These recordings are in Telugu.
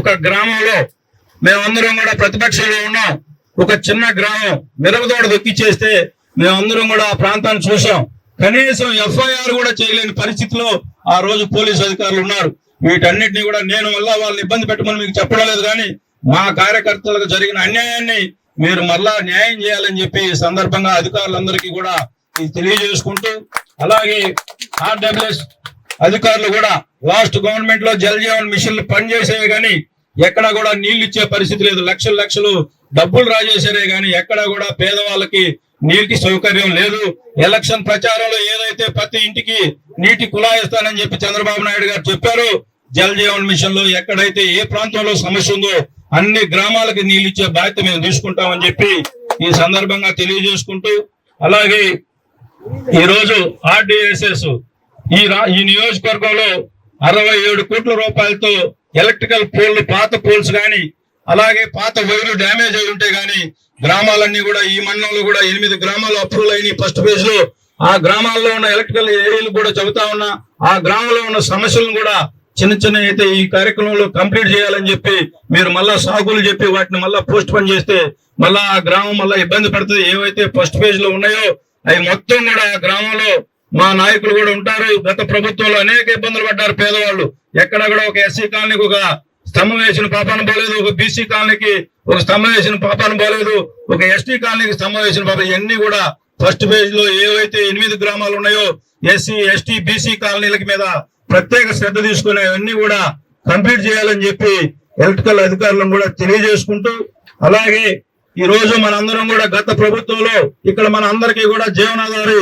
ఒక గ్రామంలో మేమందరం కూడా ప్రతిపక్షంలో ఉన్నాం. ఒక చిన్న గ్రామం మిరపదోడ దొక్కిచ్చేస్తే మేమందరం కూడా ఆ ప్రాంతాన్ని చూసాం కనీసం ఎఫ్ఐఆర్ కూడా చేయలేని పరిస్థితిలో ఆ రోజు పోలీసు అధికారులు ఉన్నారు. వీటన్నిటిని కూడా నేను వల్ల వాళ్ళని ఇబ్బంది పెట్టమని మీకు చెప్పడం లేదు కానీ మా కార్యకర్తలకు జరిగిన అన్యాయాన్ని మీరు మరలా న్యాయం చేయాలని చెప్పి ఈ సందర్భంగా అధికారులందరికీ కూడా తెలియజేసుకుంటూ అలాగే ఆర్డబ్ల్యూఎస్ అధికారులు కూడా లాస్ట్ గవర్నమెంట్లో జల్ జీవన్ మిషన్లు పనిచేసేవి కానీ ఎక్కడ కూడా నీళ్ళు ఇచ్చే పరిస్థితి లేదు. లక్షలు లక్షలు డబ్బులు రాజేశారే గాని ఎక్కడ కూడా పేదవాళ్ళకి నీటికి సౌకర్యం లేదు. ఎలక్షన్ ప్రచారంలో ఏదైతే ప్రతి ఇంటికి నీటి కులాయిస్తానని చెప్పి చంద్రబాబు నాయుడు గారు చెప్పారు జల్ జీవన్ మిషన్లో ఎక్కడైతే ఏ ప్రాంతంలో సమస్య ఉందో అన్ని గ్రామాలకి నీళ్ళు ఇచ్చే బాధ్యత మేము తీసుకుంటామని చెప్పి ఈ సందర్భంగా తెలియజేసుకుంటూ అలాగే ఈ రోజు ఆర్డిఎస్ఎస్ ఈ రా ఈ నియోజకవర్గంలో అరవై ఏడు కోట్ల రూపాయలతో ఎలక్ట్రికల్ పోల్ పాత పోల్స్ కానీ అలాగే పాత వైర్లు డ్యామేజ్ అయి ఉంటే గానీ గ్రామాలన్నీ కూడా ఈ మండలంలో కూడా ఎనిమిది గ్రామాలు అప్రూవల్ అయినాయి ఫస్ట్ ఫేజ్లో. ఆ గ్రామాల్లో ఉన్న ఎలక్ట్రికల్ ఏరియాలు కూడా చెబుతా ఉన్నా ఆ గ్రామంలో ఉన్న సమస్యలను కూడా చిన్న చిన్న అయితే ఈ కార్యక్రమంలో కంప్లీట్ చేయాలని చెప్పి మీరు మళ్ళా సాగులు చెప్పి వాటిని మళ్ళా పోస్ట్ పోన్ చేస్తే మళ్ళా ఆ గ్రామం మళ్ళా ఇబ్బంది పడుతుంది. ఏవైతే ఫస్ట్ ఫేజ్లో ఉన్నాయో అవి మొత్తం కూడా ఆ గ్రామంలో మా నాయకులు కూడా ఉంటారు. గత ప్రభుత్వంలో అనేక ఇబ్బందులు పడ్డారు పేదవాళ్ళు. ఎక్కడ కూడా ఒక ఎస్సీ కాలనీకి ఒక స్తంభం వేసిన పాపాన పోలేదు. ఒక బీసీ కాలనీకి ఒక స్తంభం వేసిన పాపాన పోలేదు. ఒక ఎస్టీ కాలనీకి స్తంభం వేసిన పాప ఇవన్నీ కూడా ఫస్ట్ పేజ్లో ఏవైతే ఎనిమిది గ్రామాలు ఉన్నాయో ఎస్సీ ఎస్టీ బీసీ కాలనీలకి మీద ప్రత్యేక శ్రద్ధ తీసుకునే అన్ని కూడా కంప్లీట్ చేయాలని చెప్పి ఎలక్ట్రికల్ అధికారులను కూడా తెలియజేసుకుంటూ అలాగే ఈ రోజు మనందరం కూడా గత ప్రభుత్వంలో ఇక్కడ మన అందరికీ కూడా జీవనాధారి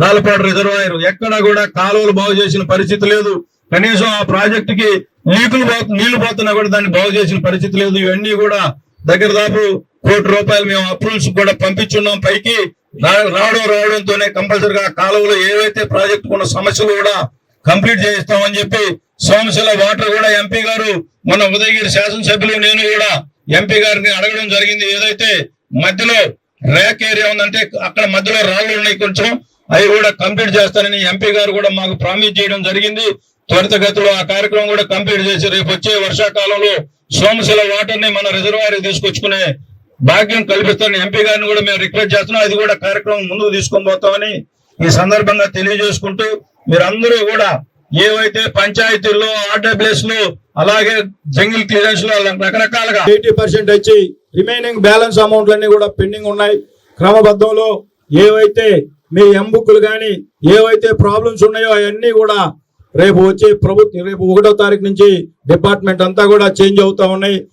రాలపాడు రిజర్వాయర్. ఎక్కడ కూడా కాలువలు బాగు చేసిన పరిస్థితి లేదు. కనీసం ఆ ప్రాజెక్ట్కి లీకులు నీళ్ళు పోతున్నా కూడా దాన్ని బాగు చేసిన పరిస్థితి లేదు. ఇవన్నీ కూడా దగ్గర దాపు కోటి రూపాయలు మేము అప్రూవల్స్ కూడా పంపించున్నాం. పైకి రా- రావడం రావడంతోనే కంపల్సరిగా కాలువలో ఏవైతే ప్రాజెక్ట్ ఉన్న సమస్యలు కూడా కంప్లీట్ చేయిస్తామని చెప్పి సోమశిల వాటర్ కూడా ఎంపీ గారు మన ఉదయగిరి శాసనసభ్యులు నేను కూడా ఎంపీ గారిని అడగడం జరిగింది. ఏదైతే మధ్యలో ర్యాక్ ఏరియా ఉందంటే అక్కడ మధ్యలో రాళ్ళు ఉన్నాయి కొంచెం. అవి కూడా కంప్లీట్ చేస్తానని ఎంపీ గారు కూడా మాకు ప్రామిస్ చేయడం జరిగింది. త్వరితగతిలో ఆ కార్యక్రమం కూడా కంప్లీట్ చేసి రేపు వచ్చే వర్షాకాలంలో సోమశిల వాటర్ని మన రిజర్వాయర్ తీసుకొచ్చుకునే భాగ్యం కల్పిస్తారని ఎంపీ గారిని కూడా మేము రిక్వెస్ట్ చేస్తున్నాం. అది కూడా కార్యక్రమం ముందుకు తీసుకొని పోతామని ఈ సందర్భంగా తెలియజేసుకుంటూ మీరందరూ కూడా ఏవైతే పంచాయతీల్లో ఆర్డబ్ల్యూఎస్లో అలాగే జంగిల్ క్లియరెన్స్లో రకరకాలుగా ఎయిటీ పర్సెంట్ వచ్చి రిమైనింగ్ బ్యాలెన్స్ అమౌంట్లన్నీ కూడా పెండింగ్ ఉన్నాయి. క్రమబద్ధంలో ఏవైతే మీ ఎంబుక్లు కానీ ఏవైతే ప్రాబ్లమ్స్ ఉన్నాయో అవన్నీ కూడా రేపు వచ్చే ప్రభుత్వం రేపు ఒకటో తారీఖు నుంచి డిపార్ట్మెంట్ అంతా కూడా చేంజ్ అవుతా ఉన్నాయి.